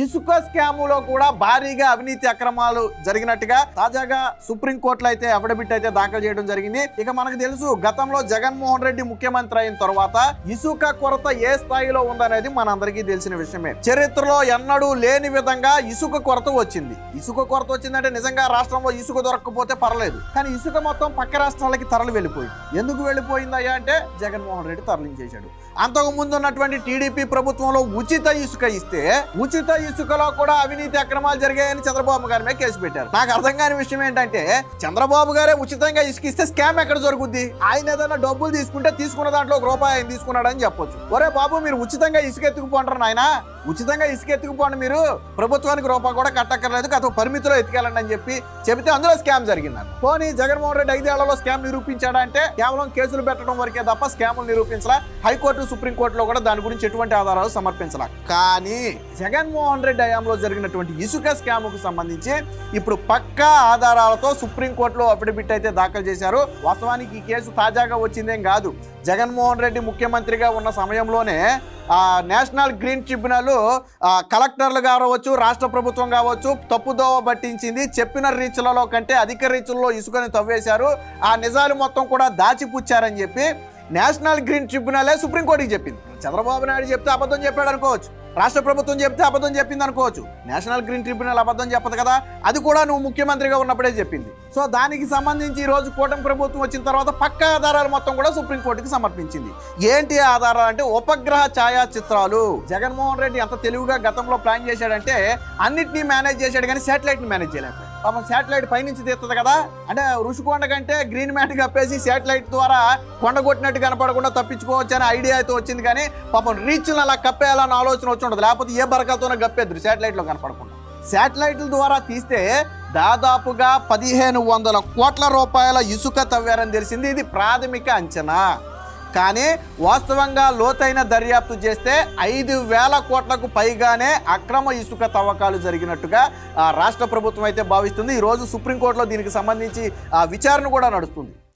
ఇసుక స్కాములో కూడా భారీగా అవినీతి అక్రమాలు జరిగినట్టుగా తాజాగా సుప్రీంకోర్టులో అయితే అఫిడవిట్ అయితే దాఖలు చేయడం జరిగింది. ఇక మనకు తెలుసు గతంలో జగన్మోహన్ రెడ్డి ముఖ్యమంత్రి అయిన తర్వాత ఇసుక కొరత ఏ స్థాయిలో ఉందనేది మనందరికీ తెలిసిన విషయమే. చరిత్రలో ఎన్నడూ లేని విధంగా ఇసుక కొరత వచ్చింది. ఇసుక కొరత వచ్చిందంటే నిజంగా రాష్ట్రంలో ఇసుక దొరకకపోతే పర్లేదు. కానీ ఇసుక మొత్తం పక్క రాష్ట్రాలకి తరలి వెళ్ళిపోయింది. ఎందుకు వెళ్ళిపోయిందయ్యా అంటే జగన్మోహన్ రెడ్డి తరలించేశాడు. అంతకు ముందు ఉన్నటువంటి టీడీపీ ప్రభుత్వంలో ఉచిత ఇసుక ఇస్తే ఉచిత ఇసుకలో కూడా అవినీతి అక్రమాలు జరిగాయని చంద్రబాబు గారి మీద కేసు పెట్టారు. నాకు అర్థం కాని విషయం ఏంటంటే చంద్రబాబు గారే ఉచితంగా ఇసుక ఇస్తే స్కామ్ ఎక్కడ జరుగుద్ది? ఆయన ఏదైనా డబ్బులు తీసుకుంటే తీసుకున్న దాంట్లో ఒక రూపాయి ఆయన తీసుకున్నాడని చెప్పొచ్చు. ఒరే బాబు మీరు ఉచితంగా ఇసుక ఎత్తుకుపోంటారు నాయన? ఉచితంగా ఇసుక ఎత్తుకుపోండి మీరు. ప్రభుత్వానికి రూపాయి కూడా కట్టక్కర్లేదు. గత పరిమితిలో ఎత్తుకెళ్ళండి అని చెప్పి చెబితే అందులో స్కామ్ జరిగిందని పోనీ జగన్మోహన్ రెడ్డి ఐదేళ్ళలో స్కామ్ నిరూపించాడా అంటే కేవలం కేసులు పెట్టడం వరకే తప్ప స్కాములు నిరూపించలా? హైకోర్టు సుప్రీంకోర్టులో కూడా దాని గురించి ఎటువంటి ఆధారాలు సమర్పించలా? కానీ జగన్మోహన్ రెడ్డి హయాంలో జరిగినటువంటి ఇసుక స్కామ్కు సంబంధించి ఇప్పుడు పక్కా ఆధారాలతో సుప్రీంకోర్టులో అఫిడవిట్ అయితే దాఖలు చేశారు. వాస్తవానికి ఈ కేసు తాజాగా వచ్చిందేం కాదు. జగన్మోహన్ రెడ్డి ముఖ్యమంత్రిగా ఉన్న సమయంలోనే నేషనల్ గ్రీన్ ట్రిబ్యునల్ కలెక్టర్లు కావచ్చు రాష్ట్ర ప్రభుత్వం కావచ్చు తప్పుదోవ పట్టించింది. చెప్పిన రీచ్లలో కంటే అధిక రీచ్లలో ఇసుకని తవ్వేశారు. ఆ నిజాలు మొత్తం కూడా దాచిపుచ్చారని చెప్పి నేషనల్ గ్రీన్ ట్రిబ్యునలే సుప్రీంకోర్టుకి చెప్పింది. చంద్రబాబు నాయుడు చెప్తే అబద్ధం చెప్పాడు అనుకోవచ్చు రాష్ట్ర ప్రభుత్వం చెప్తే అబద్ధం చెప్పింది అనుకోవచ్చు. నేషనల్ గ్రీన్ ట్రిబ్యునల్ అబద్ధం చెప్పదు కదా? అది కూడా నువ్వు ముఖ్యమంత్రిగా ఉన్నప్పుడే చెప్పింది. సో దానికి సంబంధించి ఈ రోజు కూటమి ప్రభుత్వం వచ్చిన తర్వాత పక్క ఆధారాలు మొత్తం కూడా సుప్రీంకోర్టుకి సమర్పించింది. ఏంటి ఆధారాలు అంటే ఉపగ్రహ ఛాయాచిత్రాలు. జగన్మోహన్ రెడ్డి ఎంత తెలివిగా గతంలో ప్లాన్ చేశాడంటే అన్నిటినీ మేనేజ్ చేశాడు కానీ శాటిలైట్ని మేనేజ్ చేయలేకపోయాడు. పాపం శాటిలైట్ పైనుంచి తీస్తుంది కదా. అంటే ఋషికొండ కంటే గ్రీన్ మ్యాట్ కప్పేసి శాటిలైట్ ద్వారా కొండ కొట్టినట్టు కనపడకుండా తప్పించుకోవచ్చు అనే ఐడియా అయితే వచ్చింది కానీ పాపం రీచ్లు అలా కప్పేయాలన్న ఆలోచన వచ్చి ఉండదు లేకపోతే ఏ బరకతోనే కప్పేద్దరు శాటిలైట్లో కనపడకుండా. శాటిలైట్ల ద్వారా తీస్తే దాదాపుగా పదిహేను వందల కోట్ల రూపాయల ఇసుక తవ్వారని తెలిసింది. ఇది ప్రాథమిక అంచనా. కానీ వాస్తవంగా లోతైన దర్యాప్తు చేస్తే ఐదు వేల కోట్లకు పైగానే అక్రమ ఇసుక తవ్వకాలు జరిగినట్టుగా రాష్ట్ర ప్రభుత్వం అయితే భావిస్తుంది. ఈరోజు సుప్రీంకోర్టులో దీనికి సంబంధించి ఆ, విచారణ కూడా నడుస్తుంది.